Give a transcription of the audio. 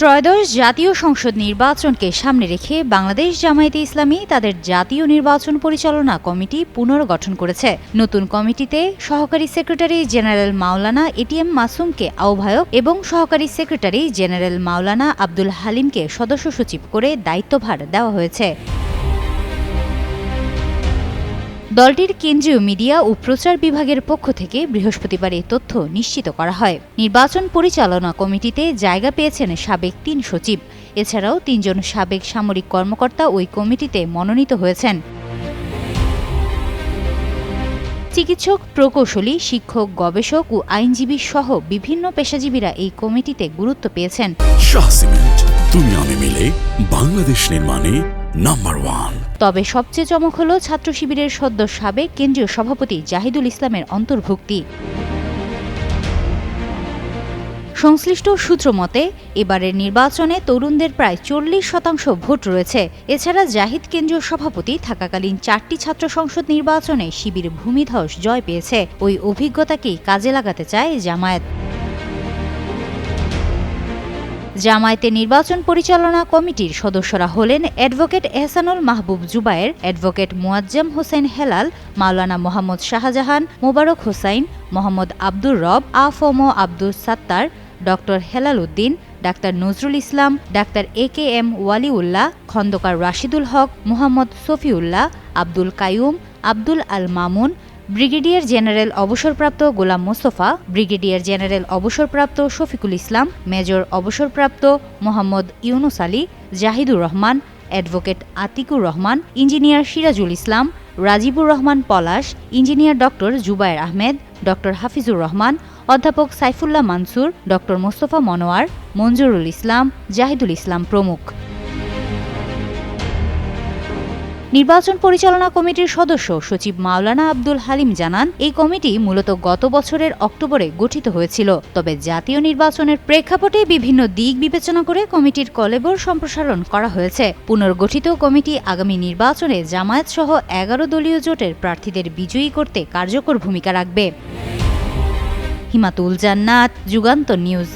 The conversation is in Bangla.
ত্রয়োদশ জাতীয় সংসদ নির্বাচনকে সামনে রেখে বাংলাদেশ জামায়াতে ইসলামী তাদের জাতীয় নির্বাচন পরিচালনা কমিটি পুনর্গঠন করেছে। নতুন কমিটিতে সহকারী সেক্রেটারি জেনারেল মাওলানা এটিএম মাসুমকে আহ্বায়ক এবং সহকারী সেক্রেটারি জেনারেল মাওলানা আব্দুল হালিমকে সদস্য সচিব করে দায়িত্বভার দেওয়া হয়েছে। দলটির কেন্দ্রীয় মিডিয়া ও প্রচার বিভাগের পক্ষ থেকে বৃহস্পতিবার এই তথ্য নিশ্চিত করা হয়। নির্বাচন পরিচালনা কমিটিতে জায়গা পেয়েছেন সাবেক তিন সচিব। এছাড়াও তিনজন সাবেক সামরিক কর্মকর্তা ওই কমিটিতে মনোনীত হয়েছেন। চিকিৎসক, প্রকৌশলী, শিক্ষক, গবেষক ও আইনজীবী সহ বিভিন্ন পেশাজীবীরা এই কমিটিতে গুরুত্ব পেয়েছেন। তুমি আমি মিলে, বাংলাদেশ নির্মাণে নাম্বার ওয়ান তবে সবচেয়ে চমক হল ছাত্র শিবিরের সদ্য সাবেক কেন্দ্রীয় সভাপতি জাহিদুল ইসলামের অন্তর্ভুক্তি। সংশ্লিষ্ট সূত্র মতে, এবারের নির্বাচনে তরুণদের প্রায় চল্লিশ শতাংশ ভোট রয়েছে। এছাড়া জাহিদ কেন্দ্রীয় সভাপতি থাকাকালীন চারটি ছাত্র সংসদ নির্বাচনে শিবির ভূমিধস জয় পেয়েছে। ওই অভিজ্ঞতাকেই কাজে লাগাতে চায় জামায়াত। জামায়াতে নির্বাচন পরিচালনা কমিটির সদস্যরা হলেন advocate Ehsanul Mahbub Zubair, advocate Muazzam Hossain Helal, Maulana Mohammad Shahjahan, Mobarak Hossain, Mohammad Abdur Rob, AFM Abdul Sattar, doctor Helal Uddin, doctor Nazrul Islam, doctor A K M Waliullah, Khandaker Rashidul Haque, Mohammad Shafiullah, Abdul Qayyum Abdul Al Mamun brigadier general অবসরপ্রাপ্ত গোলাম মোস্তফা, ব্রিগেডিয়ার জেনারেল অবসরপ্রাপ্ত শফিকুল ইসলাম, মেজর অবসরপ্রাপ্ত Mohammad Yunus Ali, Jahidur Rahman, advocate Atiqur Rahman, engineer Sirajul Islam, Rajibur Rahman Palash, engineer doctor Zubair Ahmed, doctor Hafizur Rahman, অধ্যাপক সাইফুল্লাহ মানসুর, ডক্টর মোস্তফা মনোয়ার, মঞ্জুরুল ইসলাম, জাহিদুল ইসলাম প্রমুখ। নির্বাচন পরিচালনা কমিটির সদস্য সচিব মাওলানা আব্দুল হালিম জানান, এই কমিটি মূলত গত বছরের অক্টোবরে গঠিত হয়েছিল। তবে জাতীয় নির্বাচনের প্রেক্ষাপটে বিভিন্ন দিক বিবেচনা করে কমিটির কলেবর সম্প্রসারণ করা হয়েছে। পুনর্গঠিত কমিটি আগামী নির্বাচনে জামায়াত সহ এগারো দলীয় জোটের প্রার্থীদের বিজয়ী করতে কার্যকর ভূমিকা রাখবে। হিমাতুল জান্নাত যুগান্ত নিউজ।